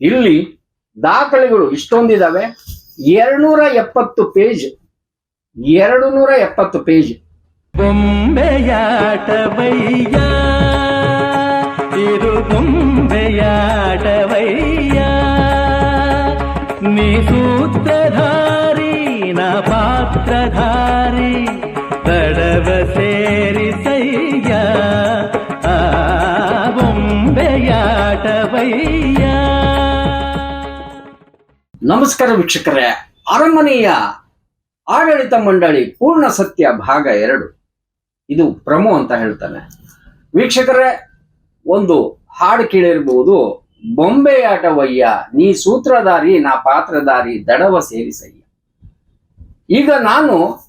ಇಲ್ಲಿ ದಾಖಲೆಗಳು ಇಷ್ಟೊಂದಿದಾವೆ. ಎರಡ್ನೂರ ಎಪ್ಪತ್ತು ಪೇಜ್. ಎರಡು ನೂರ ಎಪ್ಪತ್ತು ಪೇಜ್. ಬೊಂಬೆಯಾಟವಯ್ಯ, ಇದು ಬೊಂಬೆಯಾಟವಯ್ಯ. ನೀ ಸೂತ್ರಧಾರಿ ನ ಪಾತ್ರಧಾರಿ ತಡವ ಆ, ಬೊಂಬೆಯಾಟವಯ್ಯ. ನಮಸ್ಕಾರ ವೀಕ್ಷಕರೇ. ಅರಮನೆಯ ಆಡಳಿತ ಮಂಡಳಿ ಪೂರ್ಣ ಸತ್ಯ ಭಾಗ ಎರಡು. ಇದು ಪ್ರಮೋ ಅಂತ ಹೇಳ್ತಾನೆ. ವೀಕ್ಷಕರೇ, ಒಂದು ಹಾಡು ಕೇಳಿರ್ಬೋದು. ಬೊಂಬೆಯಾಟವಯ್ಯ ನೀ ಸೂತ್ರಧಾರಿ, ನಾ ಪಾತ್ರಧಾರಿ, ದಡವ ಸೇರಿಸಯ್ಯ. ಈಗ ನಾನು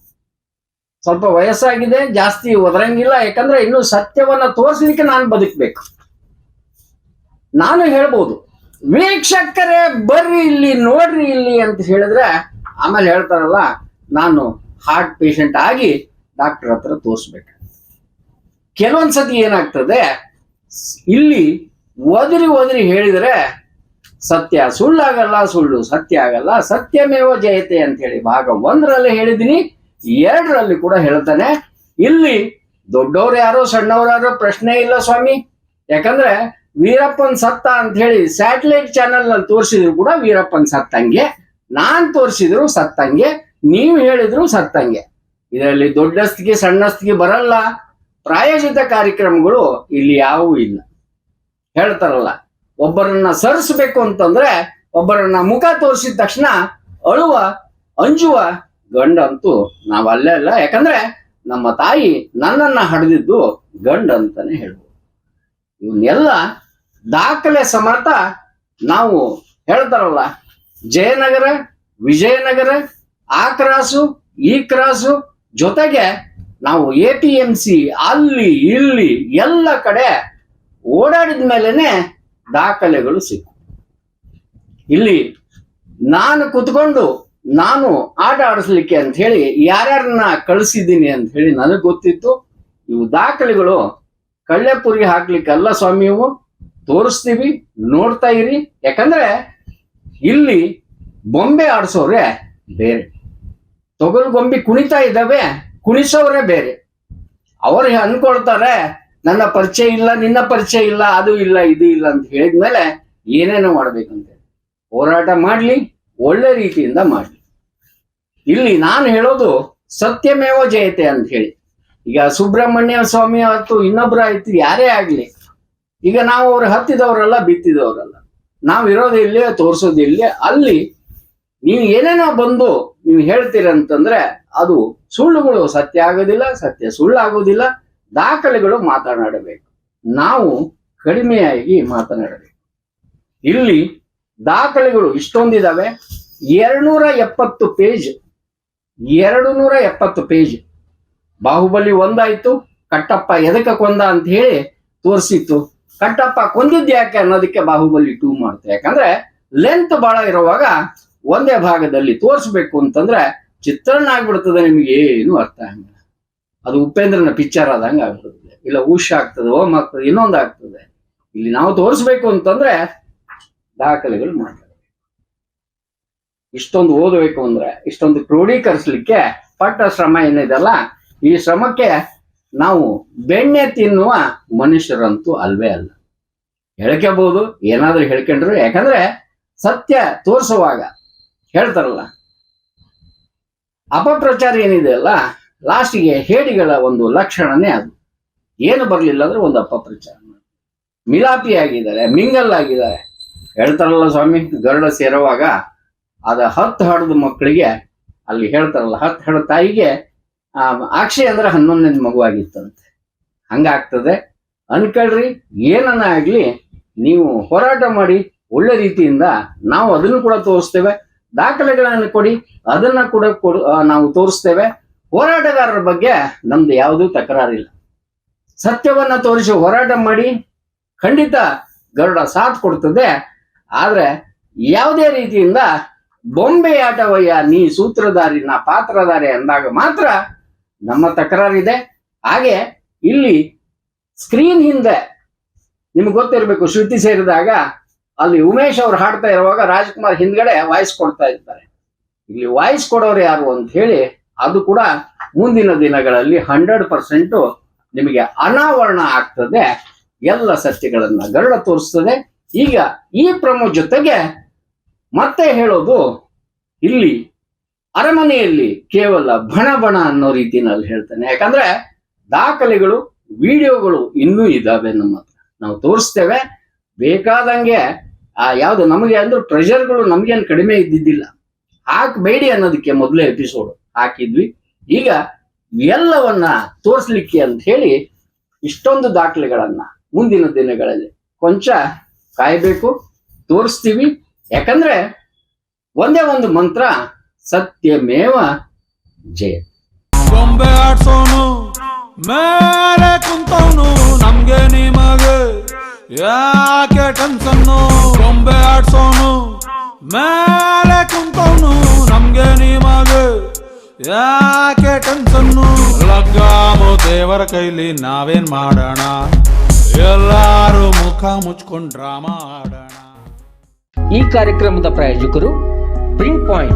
ಸ್ವಲ್ಪ ವಯಸ್ಸಾಗಿದೆ, ಜಾಸ್ತಿ ಒದರಂಗಿಲ್ಲ, ಯಾಕಂದ್ರೆ ಇನ್ನು ಸತ್ಯವನ್ನ ತೋರಿಸ್ಲಿಕ್ಕೆ ನಾನು ಬದುಕಬೇಕು. ನಾನು ಹೇಳ್ಬೋದು ವೀಕ್ಷಕರೇ, ಬರ್ರಿ ಇಲ್ಲಿ, ನೋಡ್ರಿ ಇಲ್ಲಿ ಅಂತ ಹೇಳಿದ್ರೆ ಆಮೇಲೆ ಹೇಳ್ತಾರಲ್ಲ, ನಾನು ಹಾರ್ಟ್ ಪೇಷಂಟ್ ಆಗಿ ಡಾಕ್ಟರ್ ಹತ್ರ ತೋರಿಸ್ಬೇಕು. ಕೆಲವೊಂದ್ಸತಿ ಏನಾಗ್ತದೆ, ಇಲ್ಲಿ ಒದರಿ ಒದರಿ ಹೇಳಿದ್ರೆ ಸತ್ಯ ಸುಳ್ಳಾಗಲ್ಲ, ಸುಳ್ಳು ಸತ್ಯ ಆಗಲ್ಲ, ಸತ್ಯಮೇವ ಜಯತೆ ಅಂತ ಹೇಳಿ ಭಾಗ ಒಂದರಲ್ಲಿ ಹೇಳಿದೀನಿ ಎರಡರಲ್ಲಿ ಕೂಡ ಹೇಳ್ತಾನೆ, ಇಲ್ಲಿ ದೊಡ್ಡವ್ರು ಯಾರೋ ಸಣ್ಣವ್ರು ಯಾರೋ ಪ್ರಶ್ನೆ ಇಲ್ಲ ಸ್ವಾಮಿ. ಯಾಕಂದ್ರೆ ವೀರಪ್ಪನ್ ಸತ್ತ ಅಂತ ಹೇಳಿ ಸ್ಯಾಟಲೈಟ್ ಚಾನೆಲ್ನಲ್ಲಿ ತೋರಿಸಿದ್ರು ಕೂಡ ವೀರಪ್ಪನ್ ಸತ್ತಂಗೆ. ನಾನ್ ತೋರಿಸಿದ್ರು ಸತ್ತಂಗೆ, ನೀವು ಹೇಳಿದ್ರು ಸತ್ತಂಗೆ. ಇದರಲ್ಲಿ ದೊಡ್ಡಸ್ತಿಗೆ ಸಣ್ಣಸ್ತಿಗೆ ಬರಲ್ಲ. ಪ್ರಾಯೋಜಿತ ಕಾರ್ಯಕ್ರಮಗಳು ಇಲ್ಲಿ ಯಾವುವು ಇಲ್ಲ. ಹೇಳ್ತಾರಲ್ಲ, ಒಬ್ಬರನ್ನ ಸರಿಸ್ಬೇಕು ಅಂತಂದ್ರೆ ಒಬ್ಬರನ್ನ ಮುಖ ತೋರಿಸಿದ ತಕ್ಷಣ ಅಳುವ, ಅಂಜುವ ಗಂಡಂತೂ ನಾವು ಅಲ್ಲೇ ಅಲ್ಲ. ಯಾಕಂದ್ರೆ ನಮ್ಮ ತಾಯಿ ನನ್ನನ್ನ ಹಡೆದಿದ್ದು ಗಂಡ ಅಂತಾನೆ ಹೇಳ್ಬೋದು. ಇವನ್ನೆಲ್ಲ ದಾಖಲೆ ಸಮೇತ ನಾವು ಹೇಳ್ತಾರಲ್ಲ, ಜಯನಗರ, ವಿಜಯನಗರ, ಆ ಕ್ರಾಸು, ಈ ಕ್ರಾಸು ಜೊತೆಗೆ ನಾವು ಎ ಪಿ ಎಂ ಸಿ ಅಲ್ಲಿ, ಇಲ್ಲಿ, ಎಲ್ಲ ಕಡೆ ಓಡಾಡಿದ ಮೇಲೆನೆ ದಾಖಲೆಗಳು ಸಿಕ್ಕು. ಇಲ್ಲಿ ನಾನು ಕುತ್ಕೊಂಡು ನಾನು ಆಟ ಆಡಿಸ್ಲಿಕ್ಕೆ ಅಂತ ಹೇಳಿ ಯಾರ್ಯಾರನ್ನ ಕಳಿಸಿದ್ದೀನಿ ಅಂತ ಹೇಳಿ ನನಗೆ ಗೊತ್ತಿತ್ತು. ಇವು ದಾಖಲೆಗಳು ಕಳ್ಳೆಪುರಿ ಹಾಕ್ಲಿಕ್ಕಲ್ಲ ಸ್ವಾಮಿ ಇವು ತೋರಿಸ್ತೀವಿ, ನೋಡ್ತಾ ಇರಿ. ಯಾಕಂದ್ರೆ ಇಲ್ಲಿ ಬೊಂಬೆ ಆಡಿಸೋರೆ ಬೇರೆ. ತೊಗಲು ಗೊಂಬೆ ಕುಣಿತಾ ಇದ್ದಾವೆ, ಕುಣಿಸೋರೆ ಬೇರೆ. ಅವ್ರು ಅನ್ಕೊಳ್ತಾರೆ, ನನ್ನ ಪರಿಚಯ ಇಲ್ಲ, ನಿನ್ನ ಪರಿಚಯ ಇಲ್ಲ, ಅದು ಇಲ್ಲ, ಇದು ಇಲ್ಲ ಅಂತ ಹೇಳಿದ್ಮೇಲೆ ಏನೇನೋ ಮಾಡ್ಬೇಕಂತ. ಹೋರಾಟ ಮಾಡ್ಲಿ, ಒಳ್ಳೆ ರೀತಿಯಿಂದ ಮಾಡ್ಲಿ. ಇಲ್ಲಿ ನಾನು ಹೇಳೋದು ಸತ್ಯಮೇವ ಜಯತೆ ಅಂತ ಹೇಳಿ. ಈಗ ಸುಬ್ರಹ್ಮಣ್ಯ ಸ್ವಾಮಿ ಆಯ್ತು ಇನ್ನೊಬ್ರು ಆಯ್ತು ಯಾರೇ ಆಗ್ಲಿ. ಈಗ ನಾವು ಅವ್ರ ಹತ್ತಿದವರಲ್ಲ, ಬಿತ್ತಿದವರಲ್ಲ. ನಾವು ಇರೋದು ಇಲ್ಲೇ, ತೋರಿಸೋದು ಇಲ್ಲೇ, ಅಲ್ಲಿ ನೀವು ಏನೇನೋ ಬಂದು ನೀವು ಹೇಳ್ತೀರಂತಂದ್ರೆ ಅದು ಸುಳ್ಳುಗಳು ಸತ್ಯ ಆಗೋದಿಲ್ಲ, ಸತ್ಯ ಸುಳ್ಳಾಗೋದಿಲ್ಲ. ದಾಖಲೆಗಳು ಮಾತನಾಡಬೇಕು. ನಾವು ಕಡಿಮೆಯಾಗಿ ಮಾತನಾಡಬೇಕು. ಇಲ್ಲಿ ದಾಖಲೆಗಳು ಇಷ್ಟೊಂದಿದಾವೆ. ಎರಡ್ನೂರ ಎಪ್ಪತ್ತು ಪೇಜ್ ಎರಡು ನೂರ ಎಪ್ಪತ್ತು ಪೇಜ್. ಬಾಹುಬಲಿ ಒಂದಾಯ್ತು, ಕಟ್ಟಪ್ಪ ಎದಕ್ಕೆ ಕೊಂದ ಅಂತ ಹೇಳಿ ತೋರಿಸಿತ್ತು. ಕಟ್ಟಪ್ಪ ಕೊಂದಿದ್ ಯಾಕೆ ಅನ್ನೋದಕ್ಕೆ ಬಾಹುಬಲಿ ಟೂ ಮಾಡುತ್ತೆ ಯಾಕಂದ್ರೆ ಲೆಂತ್ ಬಹಳ ಇರುವಾಗ ಒಂದೇ ಭಾಗದಲ್ಲಿ ತೋರಿಸ್ಬೇಕು ಅಂತಂದ್ರೆ ಚಿತ್ರಣ ಆಗ್ಬಿಡ್ತದೆ ನಿಮಗೆ ಏನು ಅರ್ಥ ಆಗಲ್ಲ. ಅದು ಉಪೇಂದ್ರನ ಪಿಕ್ಚರ್ ಆದಂಗೆ ಆಗ್ಬಿಡ್ತದೆ ಇಲ್ಲ ಉಷ್ ಆಗ್ತದೆ ಓಮ್ ಆಗ್ತದೆ, ಇನ್ನೊಂದು ಆಗ್ತದೆ. ಇಲ್ಲಿ ನಾವು ತೋರಿಸ್ಬೇಕು ಅಂತಂದ್ರೆ ದಾಖಲೆಗಳು ಮಾಡ್ತಾರೆ. ಇಷ್ಟೊಂದು ಓದಬೇಕು ಅಂದ್ರೆ, ಇಷ್ಟೊಂದು ಕ್ರೋಢೀಕರಿಸ್ಲಿಕ್ಕೆ ಪಟ್ಟ ಶ್ರಮ ಏನಿದೆಲ್ಲ ಈ ಶ್ರಮಕ್ಕೆ ನಾವು ಬೆಣ್ಣೆ ತಿನ್ನುವ ಮನುಷ್ಯರಂತೂ ಅಲ್ವೇ ಅಲ್ಲ. ಹೇಳ್ಕೋಬಹುದು ಏನಾದ್ರೂ ಹೇಳ್ಕೊಂಡ್ರು, ಯಾಕಂದ್ರೆ ಸತ್ಯ ತೋರಿಸುವಾಗ ಹೇಳ್ತಾರಲ್ಲ. ಅಪಪ್ರಚಾರ ಏನಿದೆ ಅಲ್ಲ, ಲಾಸ್ಟಿಗೆ ಹೇಡಿಗಳ ಒಂದು ಲಕ್ಷಣನೇ ಅದು. ಏನು ಬರಲಿಲ್ಲ ಅಂದ್ರೆ ಒಂದು ಅಪಪ್ರಚಾರ. ಮಿಲಾಪಿ ಆಗಿದ್ದಾರೆ, ಮಿಂಗಲ್ ಆಗಿದ್ದಾರೆ. ಹೇಳ್ತಾರಲ್ಲ ಸ್ವಾಮಿ, ಗರುಡ ಸೇರುವಾಗ, ಅದ ಹತ್ತು ಹಡದ ಮಕ್ಕಳಿಗೆ ಅಲ್ಲಿ ಹೇಳ್ತಾರಲ್ಲ, ಹತ್ತು ಹಡ ತಾಯಿಗೆ ಆ ಅಕ್ಷಯ್ ಅಂದ್ರೆ ಹನ್ನೊಂದನೇ ಮಗುವಾಗಿತ್ತಂತೆ. ಹಂಗಾಗ್ತದೆ. ಅನ್ಕೊಳ್ರಿ, ಏನನ್ನ ಆಗ್ಲಿ, ನೀವು ಹೋರಾಟ ಮಾಡಿ ಒಳ್ಳೆ ರೀತಿಯಿಂದ ನಾವು ಅದನ್ನು ಕೂಡ ತೋರಿಸ್ತೇವೆ. ದಾಖಲೆಗಳನ್ನು ಕೊಡಿ, ಅದನ್ನ ಕೂಡ ನಾವು ತೋರಿಸ್ತೇವೆ. ಹೋರಾಟಗಾರರ ಬಗ್ಗೆ ನಮ್ದು ಯಾವುದೂ ತಕರಾರಿಲ್ಲ. ಸತ್ಯವನ್ನ ತೋರಿಸಿ ಹೋರಾಟ ಮಾಡಿ, ಖಂಡಿತ ಗರುಡ ಸಾಥ್ ಕೊಡ್ತದೆ. ಆದ್ರೆ, ಯಾವುದೇ ರೀತಿಯಿಂದ ಬೊಂಬೆ ಆಟವಯ್ಯ ನೀ ಸೂತ್ರಧಾರಿ ನಾ ಪಾತ್ರಧಾರಿ ಅಂದಾಗ ಮಾತ್ರ ನಮ್ಮ ತಕರಾರಿದೆ. ಹಾಗೆ ಇಲ್ಲಿ ಸ್ಕ್ರೀನ್ ಹಿಂದೆ ನಿಮ್ಗೆ ಗೊತ್ತಿರಬೇಕು, ಶ್ರುತಿ ಸೇರಿದಾಗ ಅಲ್ಲಿ ಉಮೇಶ್ ಅವ್ರು ಹಾಡ್ತಾ ಇರುವಾಗ ರಾಜ್ಕುಮಾರ್ ಹಿಂದ್ಗಡೆ ವಾಯ್ಸ್ ಕೊಡ್ತಾ ಇರ್ತಾರೆ. ಇಲ್ಲಿ ವಾಯ್ಸ್ ಕೊಡೋರು ಯಾರು ಅಂತ ಹೇಳಿ ಅದು ಕೂಡ ಮುಂದಿನ ದಿನಗಳಲ್ಲಿ ಹಂಡ್ರೆಡ್ ಪರ್ಸೆಂಟ್ ನಿಮಗೆ ಅನಾವರಣ ಆಗ್ತದೆ. ಎಲ್ಲ ಸತ್ಯಗಳನ್ನ ಗರಡ ತೋರಿಸ್ತದೆ. ಈಗ ಈ ಪ್ರಮೋ ಜೊತೆಗೆ ಮತ್ತೆ ಹೇಳೋದು ಇಲ್ಲಿ ಅರಮನೆಯಲ್ಲಿ ಕೇವಲ ಬಣ ಬಣ ಅನ್ನೋ ರೀತಿನಲ್ಲಿ ಹೇಳ್ತಾನೆ. ಯಾಕಂದ್ರೆ ದಾಖಲೆಗಳು, ವಿಡಿಯೋಗಳು ಇನ್ನೂ ಇದಾವೆ ನಮ್ಮ ಹತ್ರ. ನಾವು ತೋರಿಸ್ತೇವೆ. ಬೇಕಾದಂಗೆ, ಆ, ಯಾವ್ದು ನಮಗೆ ಅಂದ್ರೆ ಪ್ರೆಷರ್ಗಳು ನಮ್ಗೇನು ಕಡಿಮೆ ಇದ್ದಿದ್ದಿಲ್ಲ. ಹಾಕಬೇಡಿ ಅನ್ನೋದಕ್ಕೆ ಮೊದಲೇ ಎಪಿಸೋಡ್ ಹಾಕಿದ್ವಿ. ಈಗ ಎಲ್ಲವನ್ನ ತೋರಿಸ್ಲಿಕ್ಕೆ ಅಂತ ಹೇಳಿ ಇಷ್ಟೊಂದು ದಾಖಲೆಗಳನ್ನ ಮುಂದಿನ ದಿನಗಳಲ್ಲಿ ಕೊಂಚ ಕಾಯಬೇಕು, ತೋರಿಸ್ತೀವಿ. ಯಾಕಂದ್ರೆ ಒಂದೇ ಒಂದು ಮಂತ್ರ ಸತ್ಯಮೇವ ಜಯ. ಗೊಂಬೆ ಆಡ್ಸೋನು ಮೇಲೆ ಕುಂತವನು ನಮ್ಗೆ ನಿಮಗೆ ಯಾಕೆ ಟೆನ್ಸನ್ನು ಗೊಂಬೆ ಆಡ್ಸೋನು ಮೇಲೆ ಕುಂತವನು ನಮ್ಗೆ ನಿಮಗೆ ಯಾಕೆ ಟೆನ್ಸನ್ನು ಲಗ್ಗಾಮು ದೇವರ ಕೈಲಿ ನಾವೇನ್ ಮಾಡೋಣ? ಎಲ್ಲಾರು ಮುಖ ಮುಚ್ಕೊಂಡ್ ಡ್ರಾಮಾ ಆಡೋಣ. ಈ ಕಾರ್ಯಕ್ರಮದ ಪ್ರಾಯೋಜಕರು ಪ್ರಿಂಟ್ ಪಾಯಿಂಟ್